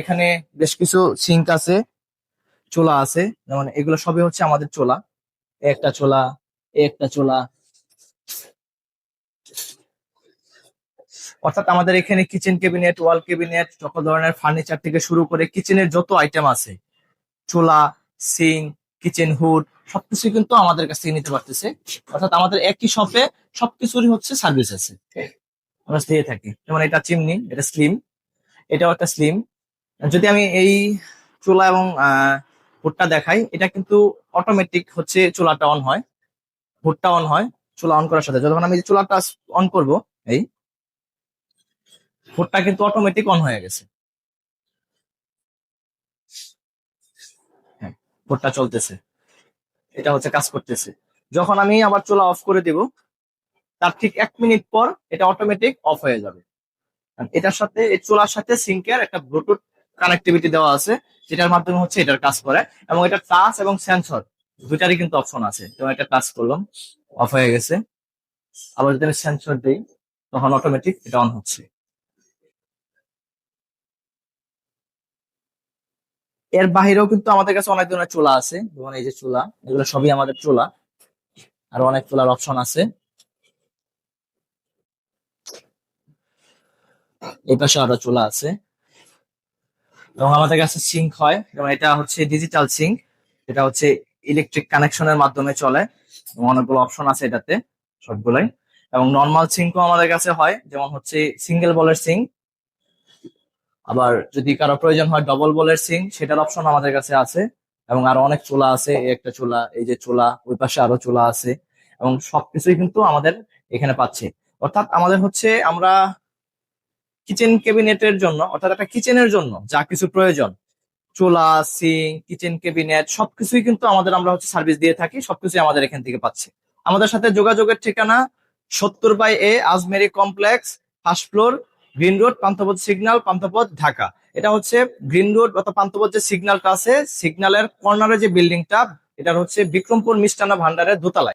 এখানে বেশ কিছু সিঙ্ক আছে, চোলা আছে। যেমন এগুলো সবই হচ্ছে আমাদের চোলা। একটা চোলা একটা চোলা। অর্থাৎ আমাদের এখানে কিচেন ক্যাবিনেট ওয়াল ক্যাবিনেট সকল ধরনের ফার্নিচার থেকে শুরু করে কিচেনের যত আইটেম আছে, চোলা সিং কিচেন হুড সবকিছু কিন্তু আমাদের কাছ থেকে নিতে পারতেছে। অর্থাৎ আমাদের একই শপে সবকিছুরই হচ্ছে সার্ভিস আছে। আমরা দিয়ে থাকি। যেমন এটা চিমনি এটা স্লিম এটাও একটা স্লিম যদি আমি এই চুলা এবং হুডটা দেখাই, এটা কিন্তু অটোমেটিক হচ্ছে চুলাটা অন হয়। হুডটা অন হয়, চুলা অন করার সাথে। যখন আমি চুলাটা অন করব, এই, হুডটা কিন্তু অটোমেটিক অন হয়ে গেছে। হ্যাঁ হুডটা চলতেছে। এটা হচ্ছে কাজ করতেছে। যখন আমি আবার চুলা অফ করে দিব, তার ঠিক এক মিনিট পর এটা অটোমেটিক অফ হয়ে যাবে। এটার সাথে চুলার সাথে সিঙ্কের একটা ব্লুটুথ কানেক্টিভিটি দেওয়া আছে, যেটার মাধ্যমে হচ্ছে এটার কাজ করে। এবং এটা টাচ এবং সেন্সর দুটারই কিন্তু অপশন আছে। যেমন এটা টাচ করলাম অফ হয়ে গেছে। আবার যদি আমি সেন্সর দিই, তখন অটোমেটিক এটা অন হচ্ছে। এর বাহিরেও কিন্তু আমাদের কাছে অনেক ধরনের চুলা আছে। যেমন এই যে চুলা, এগুলো সবই আমাদের চুলা। আর অনেক চুলার অপশন আছে। এই পাশে আরও চুলা আছে। এবং আমাদের কাছে সিঙ্ক হয়। এবং এটা হচ্ছে ডিজিটাল সিঙ্ক এটা হচ্ছে ইলেকট্রিক কানেকশনের মাধ্যমে চলে। এবং অনেকগুলো অপশন আছে এটাতে, সবগুলাই। এবং নর্মাল সিঙ্কও আমাদের কাছে হয়, যেমন হচ্ছে সিঙ্গেল বলের সিঙ্ক আবার যদি কারও প্রয়োজন হয় ডবল বলের সিঙ্ক সেটার অপশন আমাদের কাছে আছে। এবং আরও অনেক চুলা আছে, এই একটা চুলা, এই যে চুলা, ওই পাশে আরও চুলা আছে। এবং সবকিছুই কিন্তু আমাদের এখানে পাচ্ছে। অর্থাৎ আমাদের হচ্ছে আমরা কিচেন ক্যাবিনেটের জন্য, অর্থাৎ একটা কিচেনের জন্য যা কিছু প্রয়োজন। চোলা সিং কিচেন ক্যাবিনেট সবকিছুই কিন্তু আমাদের আমরা হচ্ছে সার্ভিস দিয়ে থাকি, সবকিছুই আমাদের এখান থেকে পাচ্ছে। আমাদের সাথে যোগাযোগের ঠিকানা সত্তর by A, Ajmeri complex first floor green road Panthapath signal Panthapath Dhaka. এটা হচ্ছে গ্রিন রোড অর্থাৎ পান্থপথ যে সিগন্যালটা আছে সিগন্যালের কর্নারে যে বিল্ডিংটা এটা হচ্ছে বিক্রমপুর মিষ্টান্ন ভান্ডারের দোতলায়।